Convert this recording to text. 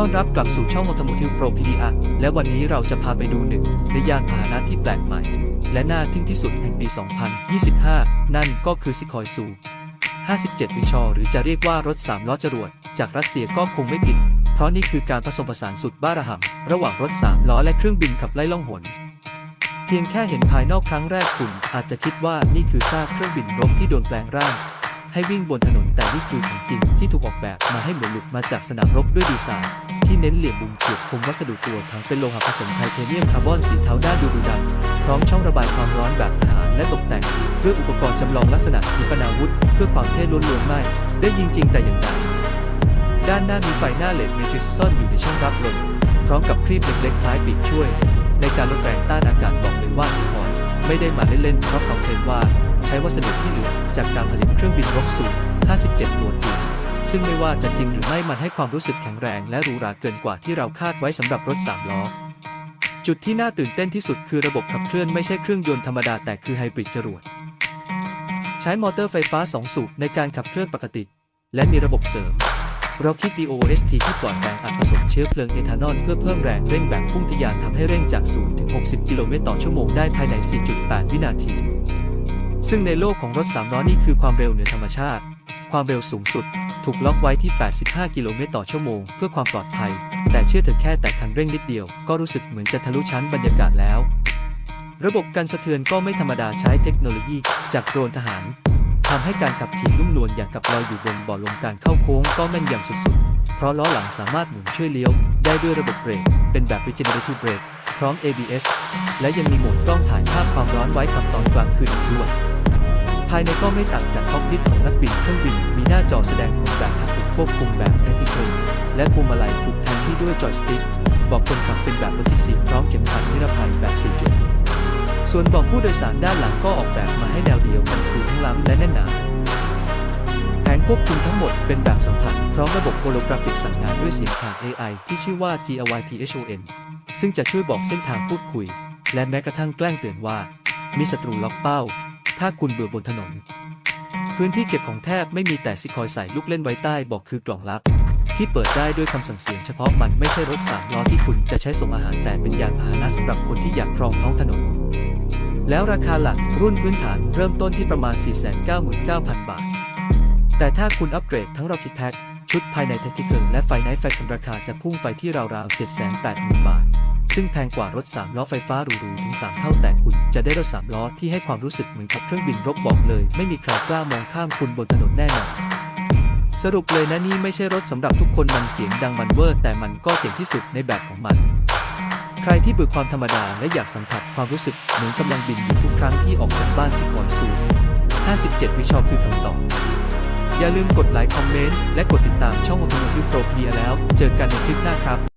้อนรับกลับสู่ช่อง Automotive Pro PDA และวันนี้เราจะพาไปดูหนึ่งในยานพาหนะที่แปลกใหม่ และน่าทึ่งที่สุดแห่งปี 2025 นั่นก็คือซิคอยซู 57 วิชอ หรือจะเรียกว่ารถ 3 ล้อจรวด จากรัสเซียก็คงไม่ผิด เพราะนี่คือการผสมผสานสุดบ้าระห่ำระหว่างรถ 3 ล้อและเครื่องบินขับไล่ล่องหน เพียงแค่เห็นภายนอกครั้งแรกคุณอาจจะคิดว่านี่คือซากเครื่องบินรบที่โดนแปลงร่าง ให้วิ่งบนถนนแต่นี่คือของจริงที่ถูกออกแบบมาให้เหมือนหลุดมาจากสนามรบด้วยดีไซน์ที่เน้นเหลี่ยมมุมเฉียบคมวัสดุตัวถังเป็นโลหะผสมไทเทเนียมคาร์บอนสีเทาด้านดูดุดันพร้อมช่องระบายความร้อนแบบทหารและตกแต่งด้วยอุปกรณ์จำลองลักษณะขีปนาวุธ เพื่อความเท่ล้วนๆไม่ได้ยิงจริงแต่อย่างใดด้านหน้ามีไฟหน้าเลดเมทริกซ์ซ่อนอยู่ในช่องรับลมพร้อมกับครีบเล็กๆคล้ายปีกช่วย ในการลดแรงต้านอากาศบอกเลยว่าสิคอยไม่ได้มาเล่นๆเพราะเขาเคลมว่า ช้วัสดุที่เหลือจากการผลิตเครื่องบินรบสูตร57 ตัวจริง ซึ่งไม่ว่าจะจริงหรือไม่มันให้ความรู้สึกแข็งแรงและหรูหราเกินกว่าที่เราคาดไว้สำหรับรถ3ล้อ จุดที่น่าตื่นเต้นที่สุดคือระบบขับเคลื่อนไม่ใช่เครื่องยนต์ธรรมดาแต่คือไฮบริดจรวด ใช้มอเตอร์ไฟฟ้า 2 สูบในการขับเคลื่อนปกติ และมีระบบเสริมเราคิด DOST ที่ปล่อยแรงอัดผสมเชื้อเพลิงเอทานอลเพื่อเพิ่มแรงเร่งแบบพุ่งทะยานทำให้เร่งจาก 0 ถึง 60 กิโลเมตรต่อชั่วโมงได้ภายใน 4.8 วินาที ซึ่งในโลกของรถ3ล้อนี่คือความเร็วเหนือธรรมชาติ ความเร็วสูงสุด ถูกล็อกไว้ที่ 85 กิโลเมตรต่อชั่วโมงเพื่อความปลอดภัย แต่เชื่อเถอะแค่แต่คันเร่งนิดเดียว ก็รู้สึกเหมือนจะทะลุชั้นบรรยากาศแล้ว ระบบกันสะเทือนก็ไม่ธรรมดาใช้เทคโนโลยี จากโดรนทหารทำให้การขับขี่นุ่มนวลอย่างกับลอยอยู่บนบ่อลมการเข้าโค้งก็แม่นยำสุดๆ เพราะล้อหลังสามารถหมุนช่วยเลี้ยว ได้ด้วยระบบเบรกเป็นแบบ regenerative brake พร้อม ABS และยังมีโหมดกล้องถ่ายภาพความร้อนไว้ขับตอนกลางคืนอีกด้วย ภายในก็ไม่ต่างจากคอกพิทของนักบินเครื่องบิน มีหน้าจอแสดงผลแบบทับถูกควบคุมแบบแทคติคอลและพวงมาลัยถูกแทนที่ด้วยจอยสติ๊กบอกคนขับเป็นแบบรถที่สีพร้อมเข็มขัดนิรภัยแบบ4จุดส่วนบอกผู้โดยสารด้านหลังก็ออกแบบมาให้แนวเดียวกันคือทั้งล้ำและแน่นหนาแผงควบคุมทั้งหมดเป็นแบบสัมผัสพร้อมระบบโฮโลกราฟิกสั่งงานด้วยเสียงผ่าน AI ที่ชื่อว่า GYTHON ซึ่งจะช่วยบอกเส้นทางพูดคุย และแม้กระทั่งแกล้งเตือนว่า มีศัตรูล็อกเป้า ถ้าคุณเบื่อบนถนน พื้นที่เก็บของแทบไม่มีแต่ซิคอยใส่ลูกเล่นไว้ใต้บอกคือกล่องลับ ที่เปิดได้ด้วยคำสั่งเสียงเฉพาะมันไม่ใช่รถสามล้อที่คุณจะใช้ส่งอาหารแต่เป็นยานพาหนะสำหรับคนที่อยากครองท้องถนน แล้วราคาหลักรุ่นพื้นฐานเริ่มต้นที่ประมาณ 499,000 บาท แต่ถ้าคุณอัปเกรดทั้งร o คิดแพ็กชุดภายในเทคนิคและไฟไนท์แฟชั่นราคาจะพุ่งไปที่ราวๆ780,000 บาทซึ่งแพงกว่ารถ 3 ล้อไฟฟ้าหรูๆถึง 3 เท่าแต่คุณจะได้รถ 3 ล้อที่ให้ความรู้สึกเหมือนขับเครื่องบินรบบอกเลย ไม่มีใครกล้ามองข้ามคุณบนถนนแน่นอนสรุปเลยนะนี่ไม่ใช่รถสำหรับทุกคนมันเสียงดังมันเวอร์ แต่มันก็เจ๋งที่สุดในแบบของมัน ใครที่เบื่อความธรรมดาและอยากสัมผัสความรู้สึกเหมือนกำลังบินอยู่ทุกครั้งที่ออกจากบ้านสิคอยซู57 วิชอบคือคำตอบอย่าลืมกดไลค์คอมเมนต์และกดติดตามช่อง Automotive Pro Media แล้ว เจอกันในคลิปหน้าครับ